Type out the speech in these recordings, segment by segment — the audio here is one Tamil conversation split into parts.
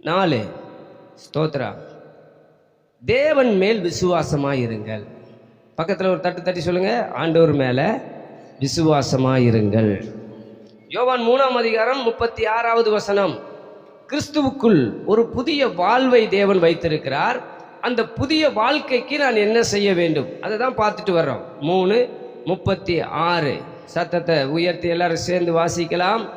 நாலு. ஸ்தோத்ரா. தேவன் மேல் விசுவாசமாக இருங்கள் பக்கத்தில் ஒரு தட்டு தட்டி சொல்லுங்க. ஆண்டவர் விசுவாசமாக இருங்கள் யோவான் மூணாம் அதிகாரம் முப்பத்தி ஆறாவது வசனம். கிறிஸ்துவுக்குள் ஒரு புதிய வாழ்வை தேவன் வைத்திருக்கிறார். அந்த புதிய வாழ்க்கைக்கு நான் என்ன செய்ய வேண்டும்? அதை தான் பார்த்துட்டு வர்றோம். மூணு முப்பத்தி ஆறு சத்தத்தை உயர்த்தி எல்லாரும் சேர்ந்து வாசிக்கலாம்.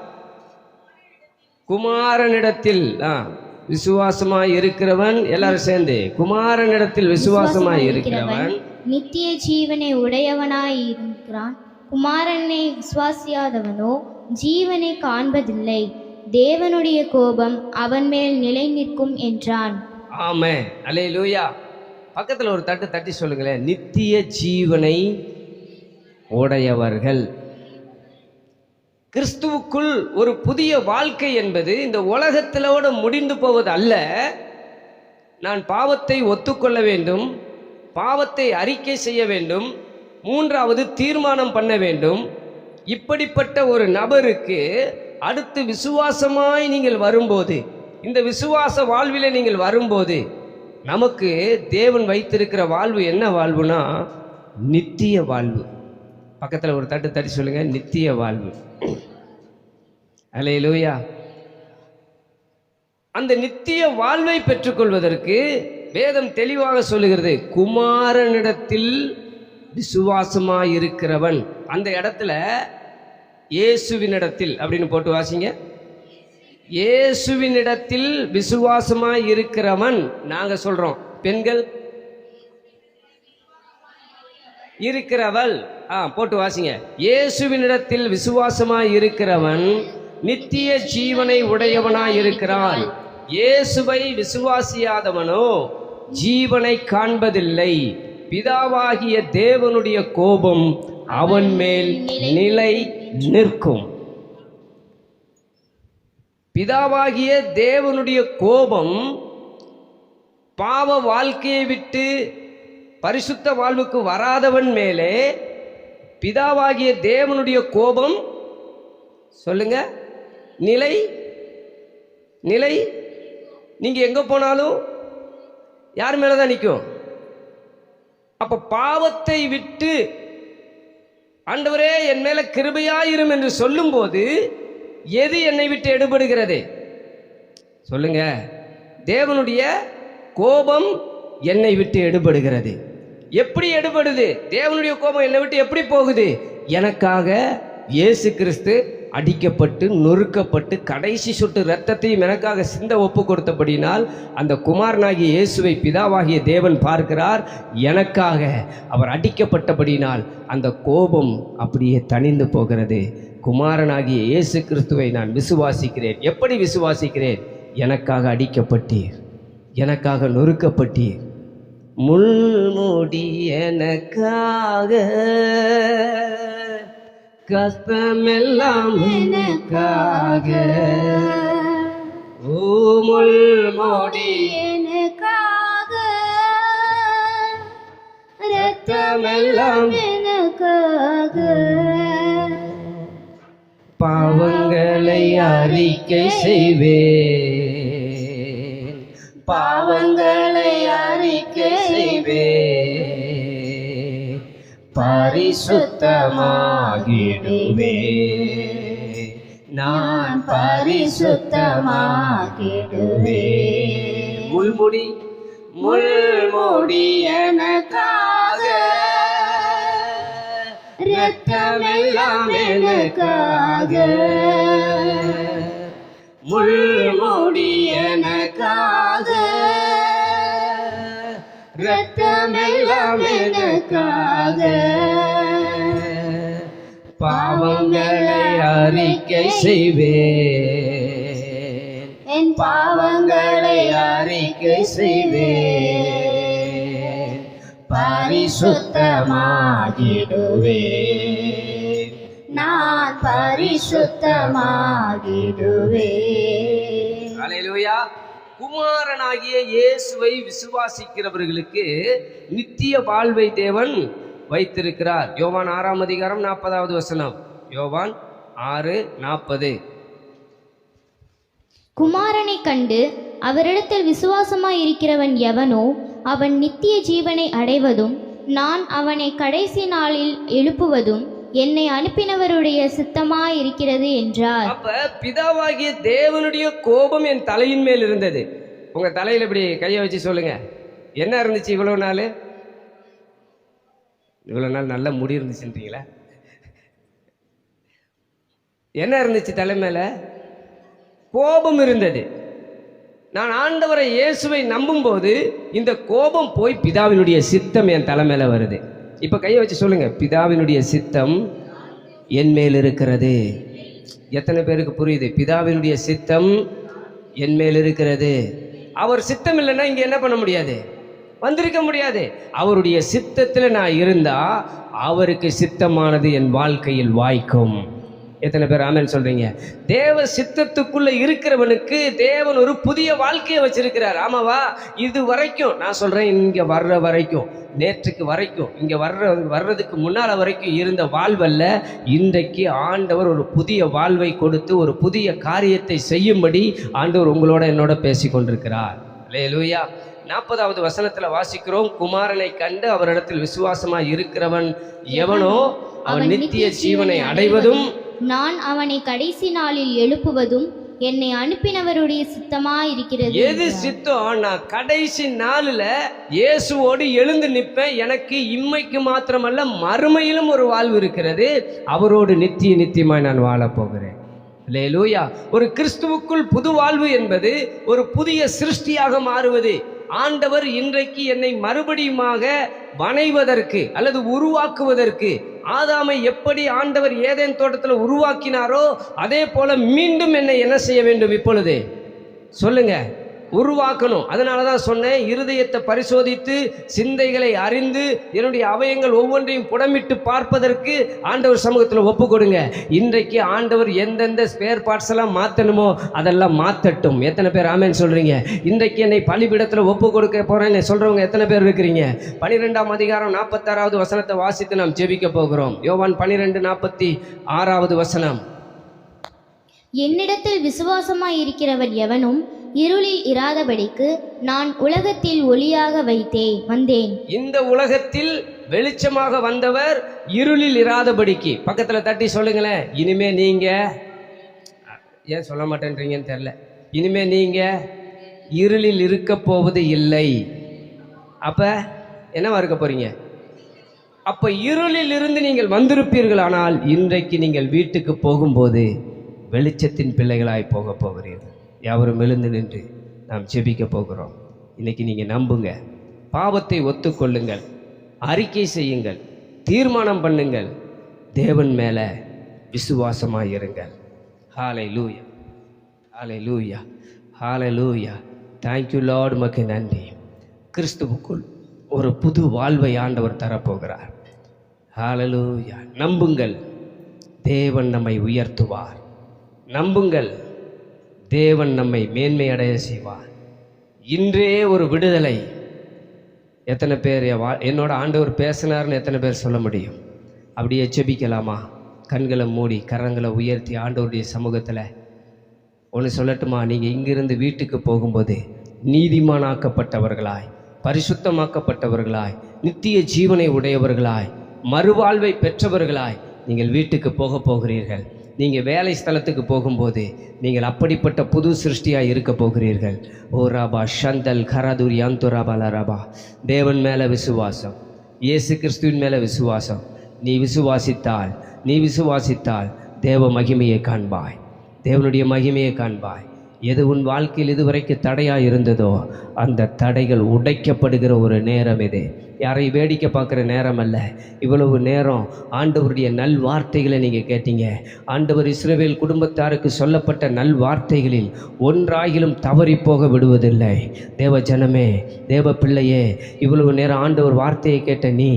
குமாரனிடத்தில் ஆ, விசுவாசமாய் இருக்கிறவன் எல்லாரும் சேர்ந்து குமாரனிடத்தில் விசுவாசமாய் இருக்கிறவன். நித்திய ஜீவனை உடையவனாய் இருக்கிறான். குமாரனை விசுவாசியாதவனோ ஜீவனை காண்பதில்லை. தேவனுடைய கோபம் அவன் மேல் நிலை நிற்கும் என்றான். ஆமே அலே லூயா பக்கத்தில் ஒரு தட்டு தட்டி சொல்லுங்களேன். நித்திய ஜீவனை உடையவர்கள். கிறிஸ்துவுக்குள் ஒரு புதிய வாழ்க்கை என்பது இந்த உலகத்திலோட முடிந்து போவது அல்ல நான் பாவத்தை ஒத்துக்கொள்ள வேண்டும் பாவத்தை அறிக்கை செய்ய வேண்டும் மூன்றாவது தீர்மானம் பண்ண வேண்டும். இப்படிப்பட்ட ஒரு நபருக்கு அடுத்து விசுவாசமாய் நீங்கள் வரும்போது இந்த விசுவாச வாழ்வில் நீங்கள் வரும்போது நமக்கு தேவன் வைத்திருக்கிற வாழ்வு என்ன வாழ்வுனா நித்திய வாழ்வு. பக்கத்தில் ஒரு தட்டு தட்டி சொல்லுங்க நித்திய வாழ்வு. அலையிலூயா அந்த நித்திய வாழ்வை பெற்றுக்கொள்வதற்கு வேதம் தெளிவாக சொல்லுகிறது குமாரனிடத்தில் விசுவாசமாயிருக்கிறவன். அந்த இடத்துல இயேசுவினிடத்தில் அப்படின்னு போட்டு வாசிங்க. இயேசுவினிடத்தில் விசுவாசமாய் இருக்கிறவன் நாங்கள் சொல்றோம் பெண்கள் இருக்கிறவள். ஆ போட்டு வாசிங்க. இயேசுவினிடத்தில் விசுவாசமாய் இருக்கிறவன் நித்திய ஜீவனை உடையவனாய் இருக்கிறான். இயேசுவை விசுவாசியாதவனோ ஜீவனை காண்பதில்லை. பிதாவாகிய தேவனுடைய கோபம் அவன் மேல் நிலை நிற்கும். பிதாவாகிய தேவனுடைய கோபம் பாவ வாழ்க்கையை விட்டு பரிசுத்த வாழ்வுக்கு வராதவன் மேலே பிதாவாகிய தேவனுடைய கோபம் சொல்லுங்க நிலை நிலை நீங்க எங்க போனாலும் யார் மேலே தான் நிற்கும் அப்ப பாவத்தை விட்டு ஆண்டவரே என் மேல கிருபையாயிரும் என்று சொல்லும்போது எது என்னை விட்டு எடுபடுகிறது? சொல்லுங்க தேவனுடைய கோபம் என்னை விட்டு எடுபடுகிறது. எப்படி எடுபடுது? தேவனுடைய கோபம் என்னை விட்டு எப்படி போகுது? எனக்காக இயேசு கிறிஸ்து அடிக்கப்பட்டு நொறுக்கப்பட்டு கடைசி சொட்டு ரத்தத்தையும் எனக்காக சிந்த ஒப்பு கொடுத்தபடினால் அந்த குமாரனாகிய இயேசுவை பிதாவாகிய தேவன் பார்க்கிறார். எனக்காக அவர் அடிக்கப்பட்டபடினால் அந்த கோபம் அப்படியே தணிந்து போகிறது. குமாரனாகிய இயேசு கிறிஸ்துவை நான் விசுவாசிக்கிறேன். எப்படி விசுவாசிக்கிறேன்? எனக்காக அடிக்கப்பட்டீர். எனக்காக நொறுக்கப்பட்டீர். முள்முடி எனக்காக கஷ்டமெல்லாம் எனக்காக ஓ முள்முடி எனக்காக ரத்தமெல்லாம் எனக்காக பாவங்களை அறிக்கை செய்வேன். பரிசுத்தமாகிடுவே நான் பரிசுத்தமாகிடுவே முள்முடி முள்முடி எனக்காக ரத்தமெல்லாம் எனக்காக முள்முடி எனக்காக ரத்தமெல்லாம் எனக்காக. பாவங்களை அறிக்கை செய்வேன். என் பாவங்களை அறிக்கை செய்வேன். பரிசுத்தமாகிடுவேன். நான் பரிசுத்தமாகிடுவேன். அலையிலுயா குமாரனாகிய இயேசுவை விசுவாசிக்கிறவர்களுக்கு நித்திய வாழ்வை தேவன் வைத்திருக்கிறார். யோவான் ஆறாம் அதிகாரம் நாற்பதாவது வசனம். யோவான் ஆறு நாற்பது. குமாரனை கண்டு அவரிடத்தில் விசுவாசமாய் இருக்கிறவன் எவனோ அவன் நித்திய ஜீவனை அடைவதும் நான் அவனை கடைசி நாளில் எழுப்புவதும் என்னை அனுப்பினவருடைய சித்தமாய் இருக்கிறது என்றார். அப்ப பிதாவாகிய தேவனுடைய கோபம் என் தலையின் மேல் இருந்தது. உங்க தலையில இப்படி கையை வச்சு சொல்லுங்க. என்ன இருந்துச்சு இவ்வளவு நாள்? இவ்வளவு நாள் நல்ல முடி இருந்துச்சுன்றீங்களா? என்ன இருந்துச்சு தலை மேல? கோபம் இருந்தது. நான் ஆண்டவரை இயேசுவை நம்பும்போது இந்த கோபம் போய் பிதாவினுடைய சித்தம் என் தலை மேல வருது. இப்ப கையை வச்சு சொல்லுங்க. பிதாவினுடைய சித்தம் என் மேல் இருக்கிறது. எத்தனை பேருக்கு புரியுது? பிதாவினுடைய சித்தம் என் மேல் இருக்கிறது. அவர் சித்தம் இல்லைன்னா இங்கே என்ன பண்ண முடியாது? வந்திருக்க முடியாது. அவருடைய சித்தத்தில் நான் இருந்தால் அவருக்கு சித்தமானது என் வாழ்க்கையில் வாய்க்கும். எத்தனை பேர் ஆமென் சொல்றீங்க? தேவ சித்தத்துக்குள்ள இருக்கிறவனுக்கு தேவன் ஒரு புதிய வாழ்க்கையை வச்சிருக்கிறார். ஆமாவா? இது வரைக்கும் நான் சொல்றேன் இங்க வர்ற வரைக்கும் நேற்றுக்கு வரைக்கும் இங்க வர்ற வர்றதுக்கு முன்னால வரைக்கும் இருந்த வாழ்வல்ல இன்றைக்கு ஆண்டவர் ஒரு புதிய வாழ்வை கொடுத்து ஒரு புதிய காரியத்தை செய்யும்படி ஆண்டவர் உங்களோட என்னோட பேசி கொண்டிருக்கிறார். அல்லேலூயா நாற்பதாவது வசனத்துல வாசிக்கிறோம் குமாரனை கண்டு அவரிடத்தில் விசுவாசமாய் இருக்கிறவன் எவனோ அவன் நித்திய ஜீவனை அடைவதும் நான் அவனை கடைசி நாளில் எழுப்புவதும் என்னை அனுப்பினவருடைய சித்தமாய் இருக்கிறது எது சித்தம் நான் கடைசி நாளில் இயேசுவோடு எழுந்து நிற்பேன். எனக்கு இம்மைக்கு மாத்திரமல்ல மறுமையிலும் ஒரு வாழ்வு இருக்கிறது. அவரோடு நித்திய நித்தியமாய் நான் வாழப் போகிறேன். லேலூயா ஒரு கிறிஸ்துவுக்குள் புது வாழ்வு என்பது ஒரு புதிய சிருஷ்டியாக மாறுவது. ஆண்டவர் இன்றைக்கு என்னை மறுபடியுமாக வணைவதற்கு அல்லது உருவாக்குவதற்கு ஆதாமை எப்படி ஆண்டவர் ஏதேன் தோட்டத்தில் உருவாக்கினாரோ அதே போல மீண்டும் என்னை என்ன செய்ய வேண்டும் இப்பொழுது? சொல்லுங்கள் உருவாக்கணும். அதனால தான் சொன்னேன் இருதயத்தை பரிசோதித்து சிந்தைகளை அறிந்து என்னுடைய அவயங்கள் ஒவ்வொன்றையும் புடமிட்டு பார்ப்பதற்கு ஆண்டவர் சமூகத்தில் ஒப்பு கொடுங்க இன்றைக்கு ஆண்டவர் எந்தெந்த ஸ்பேர் பார்ட்ஸ் எல்லாம் மாற்றணுமோ அதெல்லாம் மாற்றட்டும் எத்தனை பேர் ஆமேன்னு சொல்கிறீங்க இன்றைக்கு என்னை பலிபீடத்தில் ஒப்பு கொடுக்க போறேன்னு சொல்கிறவங்க எத்தனை பேர் இருக்கிறீங்க? பனிரெண்டாம் அதிகாரம் நாற்பத்தாறாவது வசனத்தை வாசித்து நாம் ஜெபிக்க போகிறோம். யோவான் பனிரெண்டு நாற்பத்தி ஆறாவது வசனம். என்னிடத்தில் விசுவாசமாய் இருக்கிறவர் எவனும் இருளில் இராதபடிக்கு நான் உலகத்தில் ஒளியாக வைத்தே வந்தேன். இந்த உலகத்தில் வெளிச்சமாக வந்தவர் இருளில் இராதபடிக்கு. பக்கத்தில் தட்டி சொல்லுங்களேன் இனிமே நீங்க ஏன் சொல்ல மாட்டேன்றீங்கன்னு தெரில இனிமே நீங்க இருளில் இருக்க போவது இல்லை. அப்ப என்னவா இருக்க போறீங்க? அப்ப இருளில் இருந்து நீங்கள் வந்திருப்பீர்கள் ஆனால் இன்றைக்கு நீங்கள் வீட்டுக்கு போகும்போது வெளிச்சத்தின் பிள்ளைகளாய் போக போகிறீர்கள். யாவரும் எழுந்து நின்று நாம் ஜெபிக்க போகிறோம். இன்னைக்கு நீங்கள் நம்புங்க. பாவத்தை ஒத்துக்கொள்ளுங்கள். அறிக்கை செய்யுங்கள். தீர்மானம் பண்ணுங்கள். தேவன் மேலே விசுவாசமாக இருங்கள். ஹாலை லூயா ஹாலை லூயா ஹாலை லூயா தேங்க்யூ லார்டு மக்கு நன்றி. கிறிஸ்துவுக்குள் ஒரு புது வாழ்வை ஆண்டவர் தரப்போகிறார். ஹாலலூயா நம்புங்கள். தேவன் நம்மை உயர்த்துவார். நம்புங்கள். தேவன் நம்மை மேன்மை அடைய செய்வார். இன்றே ஒரு விடுதலை. எத்தனை பேர் என்னோட ஆண்டவர் பேசினார்னு எத்தனை பேர் சொல்ல முடியும்? அப்படியே செபிக்கலாமா கண்களை மூடி கரங்களை உயர்த்தி ஆண்டவருடைய சமூகத்தில். ஒன்று சொல்லட்டுமா? நீங்கள் இங்கிருந்து வீட்டுக்கு போகும்போது நீதிமானாக்கப்பட்டவர்களாய் பரிசுத்தமாக்கப்பட்டவர்களாய் நித்திய ஜீவனை உடையவர்களாய் மறுவாழ்வை பெற்றவர்களாய் நீங்கள் வீட்டுக்கு போக போகிறீர்கள். நீங்கள் வேலை ஸ்தலத்துக்கு போகும்போது நீங்கள் அப்படிப்பட்ட புது சிருஷ்டியாக இருக்க போகிறீர்கள். ஓ ராபா ஷந்தல் கரதுர் யாந்துராபா ராபா தேவன் மேலே விசுவாசம். இயேசு கிறிஸ்துவின் மேலே விசுவாசம். நீ விசுவாசித்தால் நீ விசுவாசித்தால் தேவ மகிமையை காண்பாய். தேவனுடைய மகிமையை காண்பாய். எது உன் வாழ்க்கையில் இதுவரைக்கும் தடையாக இருந்ததோ அந்த தடைகள் உடைக்கப்படுகிற ஒரு நேரம் இது. யாரையும் வேடிக்கை பார்க்குற நேரம் அல்ல. இவ்வளவு நேரம் ஆண்டவருடைய நல் வார்த்தைகளை நீங்கள் கேட்டீங்க. ஆண்டவர் இஸ்ரேவேல் குடும்பத்தாருக்கு சொல்லப்பட்ட நல் வார்த்தைகளில் ஒன்றாகிலும் தவறி போக விடுவதில்லை. தேவ ஜனமே தேவ பிள்ளையே இவ்வளவு நேரம் ஆண்டவர் வார்த்தையை கேட்ட நீ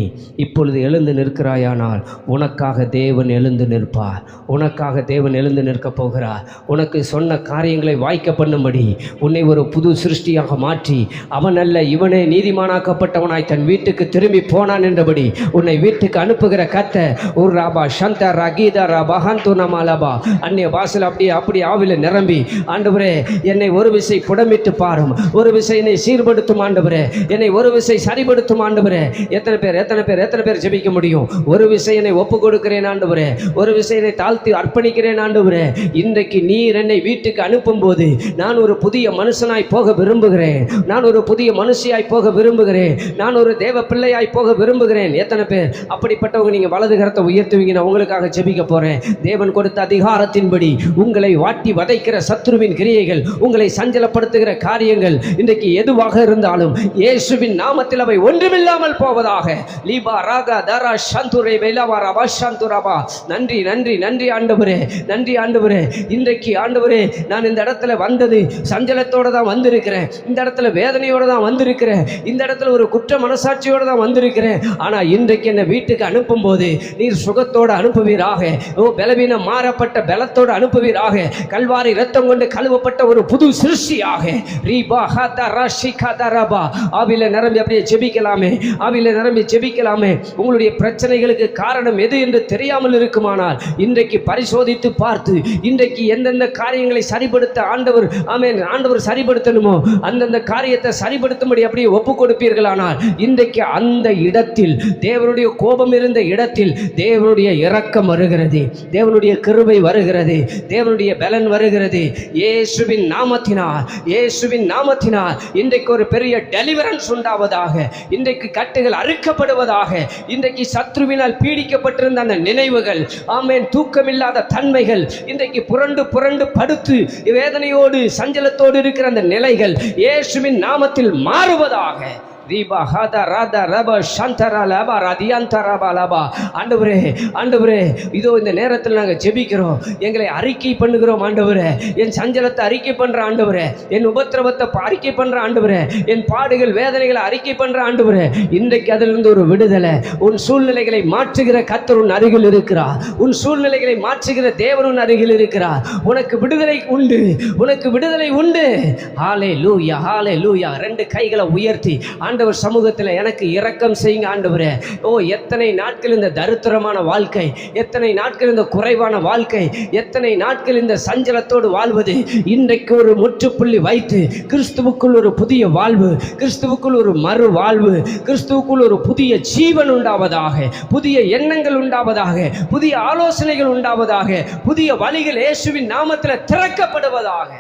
இப்பொழுது எழுந்து நிற்கிறாயானால் உனக்காக தேவன் எழுந்து நிற்பார். உனக்காக தேவன் எழுந்து நிற்கப் போகிறார். உனக்கு சொன்ன காரியங்களை வாய்க்க பண்ணும்படி உன்னை ஒரு புது சிருஷ்டியாக மாற்றி அவன் அல்ல இவனே நீதிமானாக்கப்பட்டவனாய் தன் வீட்டுக்கு வீட்டுக்கு திரும்பி போனான் என்றபடி உன்னை வீட்டுக்கு அனுப்புகிற கத்த ஒரு ராபா சந்தா ரகீதா ராபா ஹந்து நமாலபா. அந்நிய வாசல் அப்படியே அப்படி ஆவில நிரம்பி ஆண்டவரே என்னை ஒரு விசை புடமிட்டு பாரும். ஒரு விசை என்னை சீர்படுத்தும் ஆண்டவரே. என்னை ஒரு விசை சரிபடுத்தும் ஆண்டவரே. எத்தனை பேர் எத்தனை பேர் எத்தனை பேர் ஜெபிக்க முடியும்? ஒரு விசை என்னை ஒப்பு கொடுக்கிறேன் ஆண்டவரே. ஒரு விசை என்னை தாழ்த்தி அர்ப்பணிக்கிறேன் ஆண்டவரே. இன்றைக்கு நீர் என்னை வீட்டுக்கு அனுப்பும் போது நான் ஒரு புதிய மனுஷனாய் போக விரும்புகிறேன். நான் ஒரு புதிய மனுஷியாய் போக விரும்புகிறேன். நான் ஒரு தேவ பிள்ளையாய் போக விரும்புகிறேன். எத்தனை பேர்? அப்படிப்பட்டவங்க நீங்கள் வலது கரத்தை உயர்த்துவீங்க நான் உங்களுக்காக ஜெபிக்க போகிறேன் தேவன் கொடுத்த அதிகாரத்தின்படி உங்களை வாட்டி வதைக்கிற சத்ருவின் கிரியைகள் உங்களை சஞ்சலப்படுத்துகிற காரியங்கள் இன்றைக்கு எதுவாக இருந்தாலும் இயேசுவின் நாமத்தில் அவை ஒன்றுமில்லாமல் போவதாக. லீபா ராகா தாரா சந்துரை வெலவா ரபா சந்துரபா நன்றி நன்றி நன்றி ஆண்டவரே நன்றி ஆண்டவரே. இன்றைக்கு ஆண்டவரே நான் இந்த இடத்துல வந்தது சஞ்சலத்தோடு தான் வந்திருக்கிறேன். இந்த இடத்துல வேதனையோடு தான் வந்திருக்கிறேன். இந்த இடத்துல ஒரு குற்ற மனசாட்சியோட தான் வந்திருக்கிறேன். ஆனால் இன்றைக்கு என்னை வீட்டுக்கு அனுப்பும் போது நீர் சுகத்தோடு அனுப்புவீராக. ஓ பலவீனம் மாறப்பட்ட பலத்தோடு அனுப்புவீராக. கல்வாரி ரத்தம் கொண்டு கழுவப்பட்ட ஒரு புது சிருஷ்டியாக. ரீபா ஹாதா ராஷி ரபா. ஆவில நிரம்பி அப்படியே ஜெபிக்கலாமே. ஆவில நிரம்பி ஜெபிக்கலாமே. உங்களுடைய பிரச்சனைகளுக்கு காரணம் எது என்று தெரியாமல் இருக்குமானால் இன்றைக்கு பரிசோதித்து பார்த்து இன்றைக்கு எந்தெந்த காரியங்களை சரிபடுத்த ஆண்டவர் ஆமென் ஆண்டவர் சரிப்படுத்தணுமோ அந்தந்த காரியத்தை சரிப்படுத்தும்படி அப்படியே ஒப்பு கொடுப்பீர்களானால் இன்றைக்கு அந்த இடத்தில் தேவனுடைய கோபம் இருந்த இடத்தில் தேவனுடைய இரக்கம் வருகிறது. தேவனுடைய கிருபை வருகிறது. தேவனுடைய பலன் வருகிறது. இயேசுவின் நாமத்தினால் இயேசுவின் நாமத்தினால் இன்றைக்கு ஒரு பெரிய டெலிவரன்ஸ் உண்டாவதாக இன்றைக்கு கட்டுகள் அறுக்கப்படுவதாக இன்றைக்கு சத்ருவினால் பீடிக்கப்பட்டிருந்த அந்த நினைவுகள் ஆமேன் தூக்கமில்லாத தன்மைகள் இன்றைக்கு புரண்டு புரண்டு படுத்து வேதனையோடு சஞ்சலத்தோடு இருக்கிற அந்த நிலைகள் இயேசுவின் நாமத்தில் மாறுவதாக. ரீபா ஹாதா ராதா ரப சந்தரா லபா ரதியந்தரபா லபா. ஆண்டவரே ஆண்டவரே இதோ இந்த நேரத்தில் நாங்கள் ஜெபிக்கிறோம். எங்களை அறிக்கை பண்ணுகிறோம் ஆண்டவரே. என் சஞ்சலத்தை அறிக்கை பண்ற ஆண்டவரே. என் உபத்திரவத்தை அறிக்கை பண்ற ஆண்டவரே. என் பாடுகள் வேதனைகளை அறிக்கை பண்ற ஆண்டவரே. இன்றைக்கு அதிலிருந்து ஒரு விடுதலை. உன் சூழ்நிலைகளை மாற்றுகிற கத்தர் உன் அருகில் இருக்கிறார். உன் சூழ்நிலைகளை மாற்றுகிற தேவன் உன் அருகில் இருக்கிறார். உனக்கு விடுதலை உண்டு. உனக்கு விடுதலை உண்டு. ஹாலே லூயா ஹாலே லூயா ரெண்டு கைகளை உயர்த்தி. ஆண்டு ஆண்டவர் சமூகத்தில் எனக்கு இரக்கம் செய்யுங்க ஆண்டவரே. ஓ எத்தனை நாட்கள் இந்த தரித்திரமான வாழ்க்கை எத்தனை நாட்கள் இந்த குறைவான வாழ்க்கை எத்தனை நாட்கள் இந்த சஞ்சலத்தோடு வாழ்வது. இன்றைக்கு ஒரு முற்றுப்புள்ளி வைத்து கிறிஸ்துவுக்குள் ஒரு புதிய வாழ்வு கிறிஸ்துவுக்குள் ஒரு மறு வாழ்வு கிறிஸ்துவுக்குள் ஒரு புதிய ஜீவன் உண்டாவதாக புதிய எண்ணங்கள் உண்டாவதாக புதிய ஆலோசனைகள் உண்டாவதாக புதிய வழிகள் இயேசுவின் நாமத்தில் திறக்கப்படுவதாக.